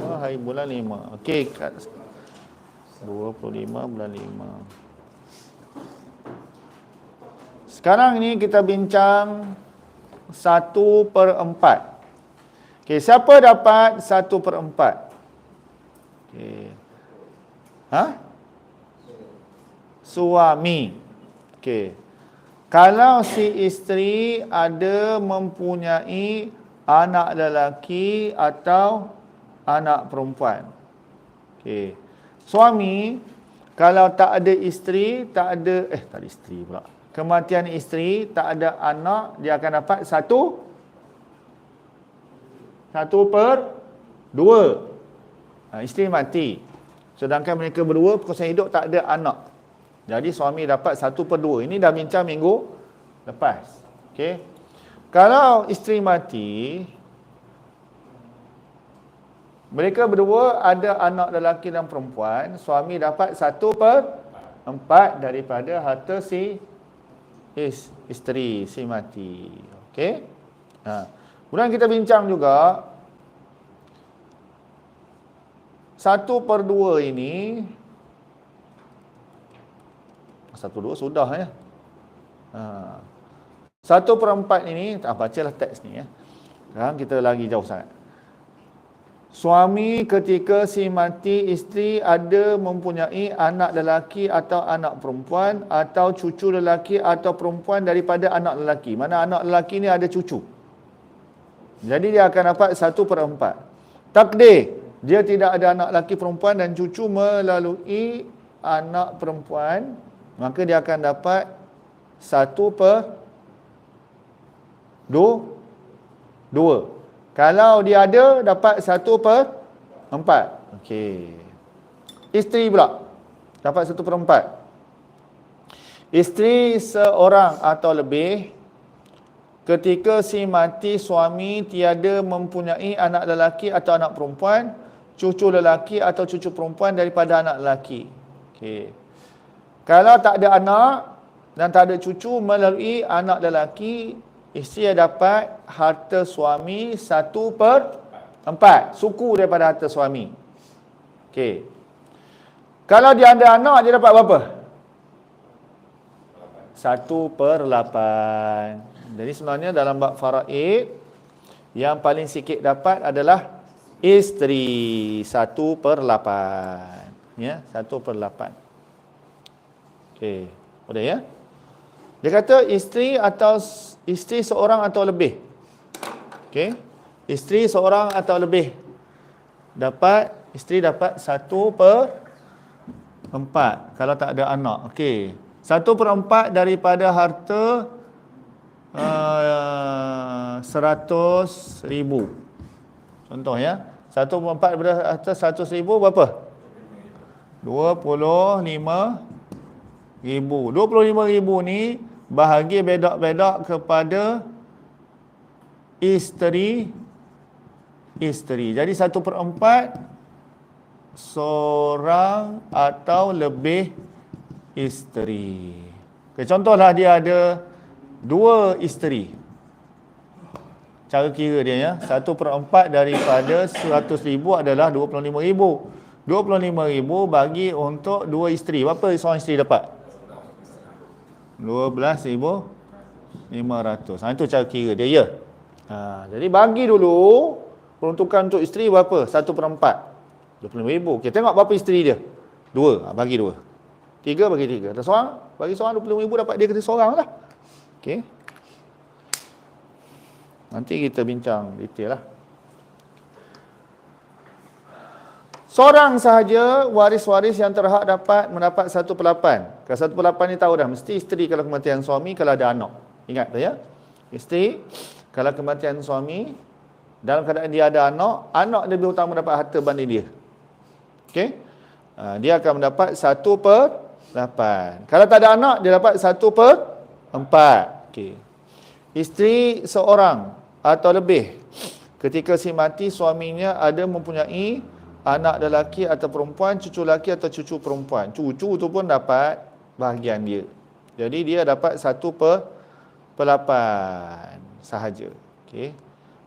25 hari bulan 5. Okey. 25 bulan 5. Sekarang ni kita bincang 1 per 4. Okey, siapa dapat 1 per 4? Okey. Ha? Suami. Okey. Kalau si isteri ada mempunyai anak lelaki atau anak perempuan. Okey. Suami kalau tak ada isteri, tak ada eh tak ada isteri pula. Kematian isteri, tak ada anak, dia akan dapat satu satu per dua. Ha, isteri mati. Sedangkan mereka berdua perkosaan hidup tak ada anak. Jadi suami dapat satu per dua. Ini dah bincang minggu lepas. Okey. Kalau isteri mati, mereka berdua ada anak lelaki dan perempuan. Suami dapat satu per empat daripada harta si isteri, si mati. Okey. Ha. Kemudian kita bincang juga, satu per dua ini satu dua sudah ya. Ha. Satu per empat ini, tak bacalah teks ni ya. Sekarang kita lagi jauh sangat. Suami ketika si mati isteri ada mempunyai anak lelaki atau anak perempuan atau cucu lelaki atau perempuan daripada anak lelaki. Mana anak lelaki ni ada cucu. Jadi dia akan dapat satu per empat. Takdir, dia tidak ada anak lelaki perempuan dan cucu melalui anak perempuan maka dia akan dapat satu per dua. Dua. Kalau dia ada, dapat satu per empat. Okey. Isteri pula. Dapat satu per empat. Isteri seorang atau lebih, ketika si mati suami tiada mempunyai anak lelaki atau anak perempuan, cucu lelaki atau cucu perempuan daripada anak lelaki. Okey. Kalau tak ada anak dan tak ada cucu melalui anak lelaki, isteri dapat harta suami satu per empat. Suku daripada harta suami. Okey. Kalau dia ada anak, dia dapat berapa? Satu per lapan. Jadi sebenarnya dalam bab faraid, yang paling sikit dapat adalah isteri. Satu per lapan. Ya, satu per lapan. Okey, boleh ya? Dia kata isteri atau isteri seorang atau lebih. Okey. Isteri seorang atau lebih. Dapat isteri dapat satu per empat kalau tak ada anak. Okey. Satu per empat daripada harta uh, seratus ribu. Contoh ya. Satu per empat daripada harta seratus ribu berapa? Dua puluh lima ribu. 25 ribu ni bahagi bedak-bedak kepada isteri isteri. Jadi satu per empat seorang atau lebih isteri. Okay, contohlah dia ada dua isteri. Cara kira dia ya. Satu per empat daripada seratus ribu adalah dua puluh lima ribu. Dua puluh lima ribu bagi untuk dua isteri. Berapa seorang isteri dapat? 12,500. Ha, itu cara kira dia, ya. Ha, jadi bagi dulu peruntukan untuk isteri berapa? 1 per 4. 25,000. Kita tengok berapa isteri dia. Dua. Ha, bagi dua. Tiga bagi tiga. Ada seorang? Bagi seorang 25,000 dapat dia kena seorang lah. Okey. Nanti kita bincang detail lah. Seorang sahaja waris-waris yang terhak dapat mendapat satu pelapan. Kalau satu pelapan ni tahu dah, mesti isteri kalau kematian suami, kalau ada anak. Ingat tu ya. Isteri, kalau kematian suami, dalam keadaan dia ada anak, anak lebih utama dapat harta banding dia. Okey? Ha, dia akan mendapat satu per lapan. Kalau tak ada anak, dia dapat satu per empat. Okey. Isteri seorang atau lebih, ketika si mati, suaminya ada mempunyai anak lelaki atau perempuan, cucu lelaki atau cucu perempuan. Cucu tu pun dapat bahagian dia. Jadi dia dapat satu per, per lapan sahaja. Okay.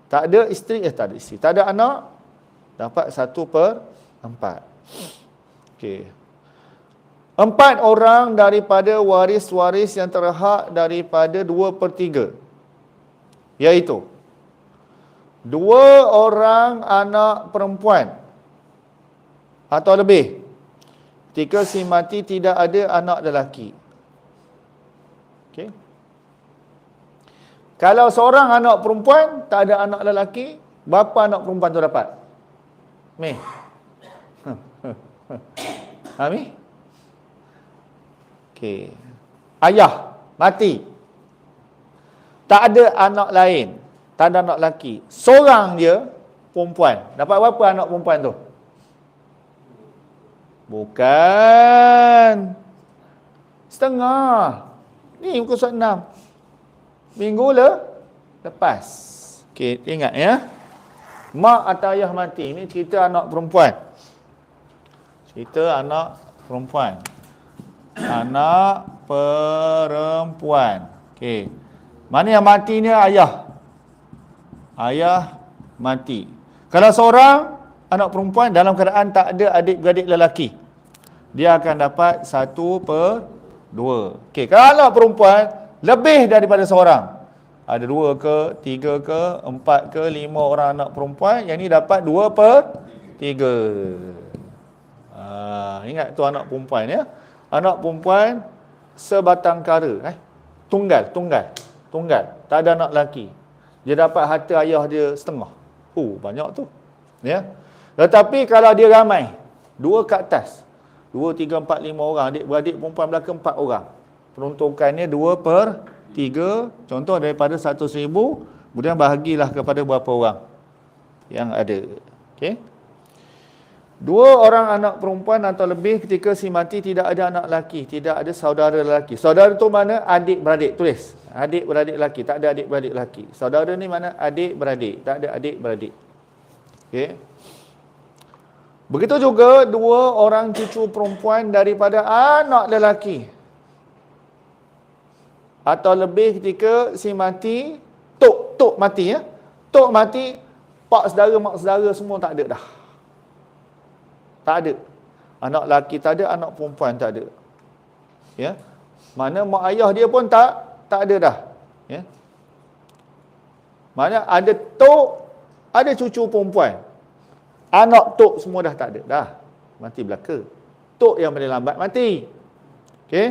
Tak ada isteri, eh tak ada isteri. Tak ada anak, dapat satu per empat. Okey. Empat orang daripada waris-waris yang terhak daripada dua per tiga. Iaitu, dua orang anak perempuan atau lebih. Ketika si mati tidak ada anak lelaki. Okey. Kalau seorang anak perempuan tak ada anak lelaki, berapa anak perempuan tu dapat? Meh. Ami? Okey. Ayah mati. Tak ada anak lain. Tak ada anak lelaki. Seorang dia perempuan. Dapat berapa anak perempuan tu? Bukan. Setengah. Ni muka surat enam. Minggu le lepas. Okey, ingat ya. Mak atau ayah mati. Ini cerita anak perempuan. Cerita anak perempuan anak perempuan. Okey. Mana yang mati ni ayah? Ayah mati. Kalau seorang anak perempuan dalam keadaan tak ada adik-beradik lelaki, dia akan dapat satu per dua. Okey, kalau perempuan lebih daripada seorang, ada dua ke, tiga ke, empat ke, lima orang anak perempuan, yang ni dapat dua per tiga. Ha, ingat tu anak perempuan ya. Anak perempuan sebatang kara eh tunggal tunggal tunggal. Tak ada anak lelaki. Dia dapat harta ayah dia setengah. Oh banyak tu ya tetapi kalau dia ramai dua ke atas dua tiga empat lima orang adik beradik perempuan belakang empat orang peruntukannya dua per tiga contoh daripada satu seribu kemudian bahagilah kepada berapa orang yang ada okey Dua orang anak perempuan atau lebih ketika si mati tidak ada anak lelaki, tidak ada saudara lelaki. Saudara tu mana? Adik-beradik. Tulis. Adik-beradik lelaki. Tak ada adik-beradik lelaki. Saudara ni mana? Adik-beradik. Tak ada adik-beradik. Okey. Begitu juga dua orang cucu perempuan daripada anak lelaki. Atau lebih ketika si mati, tok, tok mati ya. Tok mati, pak saudara, mak saudara semua tak ada dah. Tak ada. Anak lelaki tak ada, anak perempuan tak ada. Ya. Mana mak ayah dia pun tak tak ada dah. Ya. Mana ada tok, ada cucu perempuan. Anak tok semua dah tak ada dah. Mati belaka. Tok yang paling lambat mati. Okey.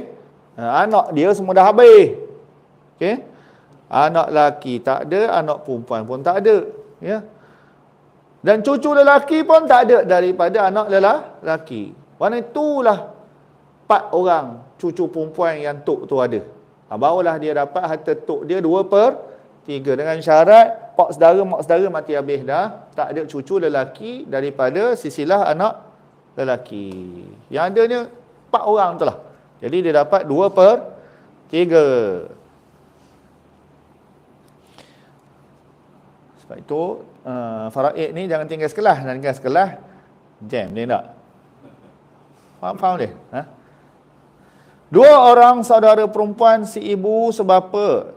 Ha, anak dia semua dah habis. Okey. Anak lelaki tak ada, anak perempuan pun tak ada. Ya. Dan cucu lelaki pun tak ada daripada anak lelaki. Warna itulah empat orang cucu perempuan yang tok tu ada. Ha, barulah dia dapat harta tok dia dua per tiga. Dengan syarat pak saudara, mak saudara mati habis dah. Tak ada cucu lelaki daripada sisilah anak lelaki. Yang adanya empat orang tu lah. Jadi dia dapat dua per tiga. Sebab itu uh, faraid ni jangan tinggal sekelah dan tinggal sekelah jam dia tak faham faham dia ha? dua orang saudara perempuan si ibu sebapa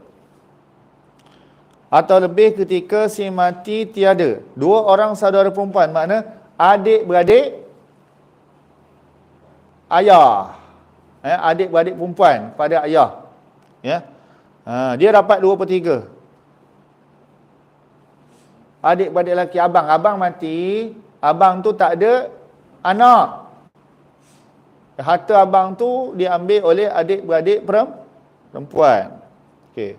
atau lebih ketika si mati tiada dua orang saudara perempuan makna adik beradik ayah eh, adik beradik perempuan pada ayah ya ha, dia dapat dua per tiga adik-beradik lelaki abang. Abang mati, abang tu tak ada anak. Harta abang tu diambil oleh adik-beradik perempuan. Okey.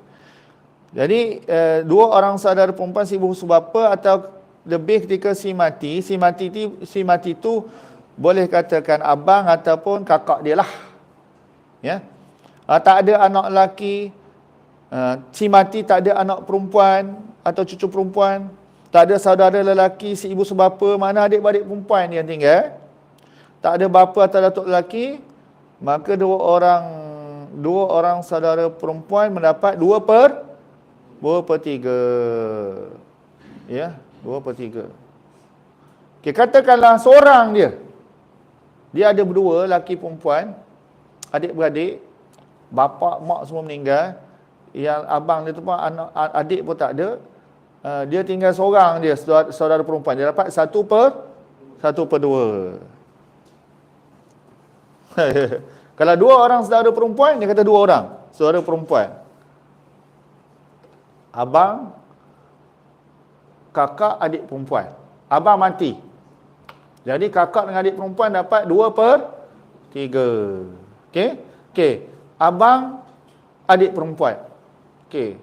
Jadi, eh, dua orang saudara perempuan si ibu sebapa atau lebih ketika si mati, si mati ti, si mati tu boleh katakan abang ataupun kakak dia lah. Ya. Uh, tak ada anak lelaki, uh, si mati tak ada anak perempuan atau cucu perempuan, tak ada saudara lelaki, si ibu sebapa, mana adik-beradik perempuan yang tinggal. Tak ada bapa atau datuk lelaki, maka dua orang dua orang saudara perempuan mendapat dua per dua per tiga. Ya, dua per tiga. Okay, katakanlah seorang dia. Dia ada berdua, lelaki perempuan, adik-beradik, bapa mak semua meninggal. Yang abang dia tu pun anak adik pun tak ada. uh, dia tinggal seorang dia saudara, saudara perempuan dia dapat satu per satu per dua kalau dua orang saudara perempuan dia kata dua orang saudara perempuan abang kakak adik perempuan. Abang mati. Jadi kakak dengan adik perempuan dapat dua per tiga. Okey? Okey. Abang adik perempuan. Okey.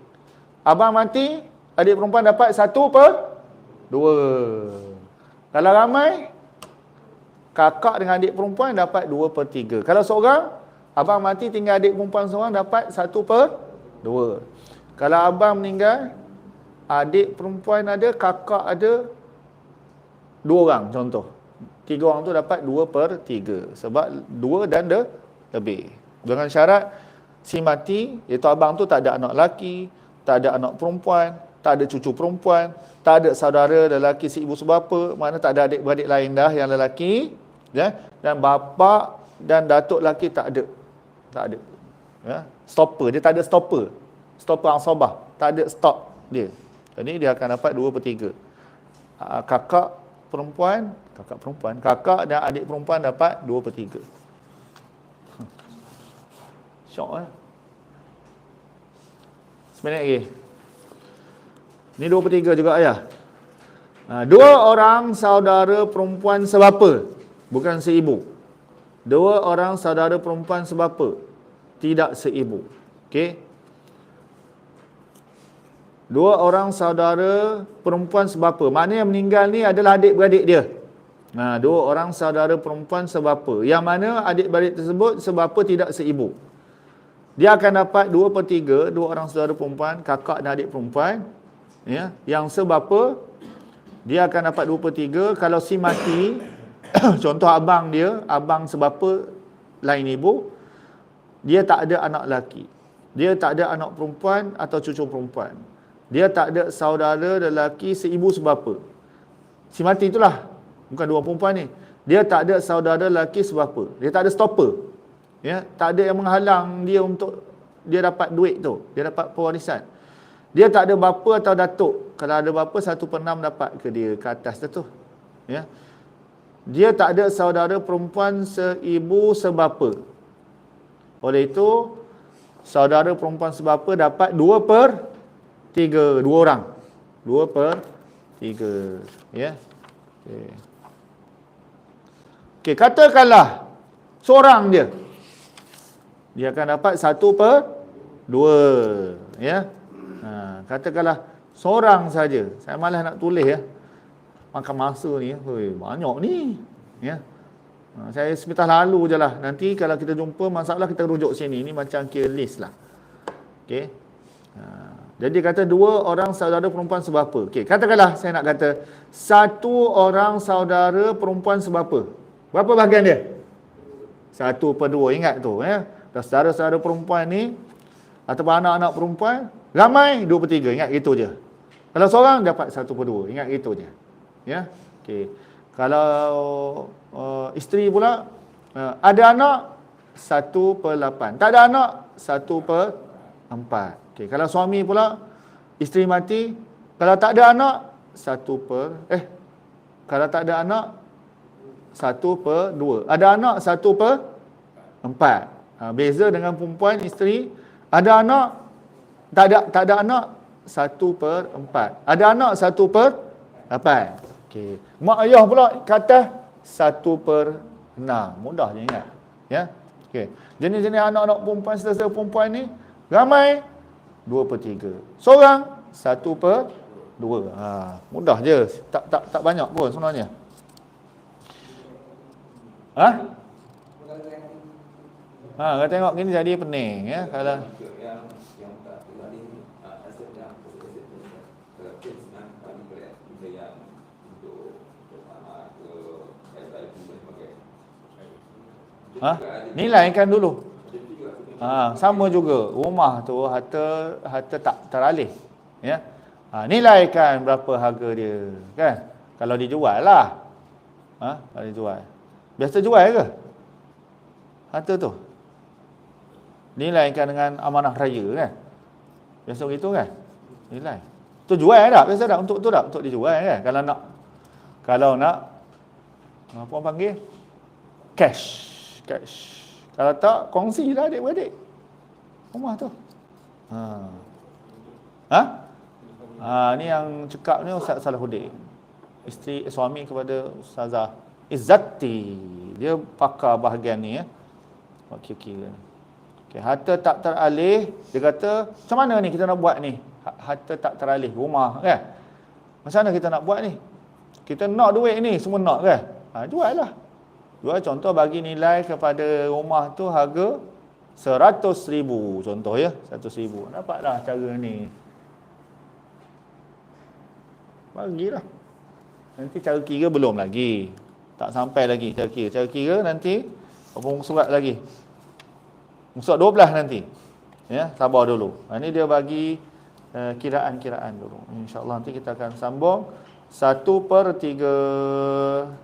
Abang mati adik perempuan dapat satu per dua. Kalau ramai kakak dengan adik perempuan dapat dua per tiga. Kalau seorang abang mati tinggal adik perempuan seorang dapat satu per dua kalau abang meninggal adik perempuan ada kakak ada dua orang contoh. Tiga orang tu dapat dua per tiga. Sebab dua dan de lebih. Dengan syarat si mati iaitu abang tu tak ada anak lelaki tak ada anak perempuan tak ada cucu perempuan tak ada saudara lelaki si ibu sebapa mana tak ada adik-beradik lain dah yang lelaki ya. Dan bapa dan datuk laki tak ada. Tak ada. Ya. Stopper. Dia tak ada stopper stopper asabah tak ada stop dia. Jadi dia akan dapat 2 per 3 ah, kakak perempuan kakak perempuan kakak dan adik perempuan dapat 2 per 3 syok eh? Seminit lagi. Ni 2 per 3 juga ayah ha, dua orang saudara perempuan sebapa? Bukan seibu. Dua orang saudara perempuan sebapa, tidak seibu. Okey. Dua orang saudara perempuan sebapa. Mana yang meninggal ni adalah adik-beradik dia. Nah, dua orang saudara perempuan sebapa. Yang mana adik-beradik tersebut sebapa tidak seibu. Dia akan dapat dua per tiga, dua orang saudara perempuan, kakak dan adik perempuan. Ya, yang sebapa, dia akan dapat dua per tiga. Kalau si mati, contoh abang dia, abang sebapa lain ibu, dia tak ada anak lelaki. Dia tak ada anak perempuan atau cucu perempuan. Dia tak ada saudara lelaki seibu sebapa. Si mati itulah. Bukan dua perempuan ni. Dia tak ada saudara lelaki sebapa. Dia tak ada stopper. Ya, tak ada yang menghalang dia untuk dia dapat duit tu. Dia dapat pewarisan. Dia tak ada bapa atau datuk. Kalau ada bapa, satu per enam dapat ke dia ke atas tu. Ya dia tak ada saudara perempuan seibu sebapa. Oleh itu, saudara perempuan sebapa dapat dua per tiga, dua orang. Dua per tiga. Ya. Okay. okay, katakanlah seorang dia. Dia akan dapat satu per dua. Ya. Ha, katakanlah seorang saja. Saya malas nak tulis ya makan masa ni Hoi, banyak ni ya ha, saya sebentar lalu je lah nanti kalau kita jumpa masalah kita rujuk sini ni macam kira list lah okay. Jadi kata dua orang saudara perempuan sebapa okay. katakanlah saya nak kata satu orang saudara perempuan sebapa berapa bahagian dia? Satu per dua. Ingat tu ya. Dan saudara-saudara perempuan ni ataupun anak-anak perempuan ramai dua per tiga. Ingat itu je. Kalau seorang dapat satu per dua. Ingat itu je. Ya? Okey. Kalau uh, isteri pula uh, ada anak 1 per 8 tak ada anak 1 per 4 okey kalau suami pula isteri mati kalau tak ada anak 1 per eh kalau tak ada anak 1 per 2 ada anak 1 per 4 uh, beza dengan perempuan isteri ada anak tak ada tak ada anak 1 per 4 ada anak 1 per 8 Okey. Mak ayah pula kata satu per enam. Mudah je ingat. Ya. Okey. Jenis-jenis anak-anak perempuan, saudara perempuan ni ramai dua per tiga. Seorang satu per dua. Ha, mudah je. Tak tak tak banyak pun sebenarnya. Ha? Ha, kalau tengok gini jadi pening ya. Kalau Ha? Nilaikan dulu. Ha, sama juga. Rumah tu harta harta tak teralih. Ya. Ha, nilaikan berapa harga dia, kan? Kalau dijual lah. Ha, kalau dijual. Biasa jual ke? Harta tu. Nilaikan dengan amanah raya kan? Biasa begitu kan? Nilai. Tu jual tak? Biasa tak? Untuk tu tak? Untuk dijual kan? Kalau nak. Kalau nak. Apa orang panggil? Cash. Cash. Kalau tak, kongsi lah adik-beradik. Rumah tu. Ha. Ha? Ha, ni yang cekap ni Ustaz Salahuddin. Isteri, suami kepada Ustazah Izzati. Dia pakar bahagian ni ya. Okey, okey. Okay, harta tak teralih, dia kata, macam mana ni kita nak buat ni? Ha- Harta tak teralih, rumah kan? Macam mana kita nak buat ni? Kita nak duit ni, semua nak kan? Ha, jual lah. Jual contoh bagi nilai kepada rumah tu harga seratus ribu contoh ya, seratus ribu. Dapatlah cara ni. Bagilah. Nanti cara kira belum lagi. Tak sampai lagi cara kira. Cara kira nanti apa surat lagi. Surat 12 nanti. Ya, sabar dulu. Ha, ini dia bagi uh, kiraan-kiraan dulu. InsyaAllah nanti kita akan sambung 1 per 3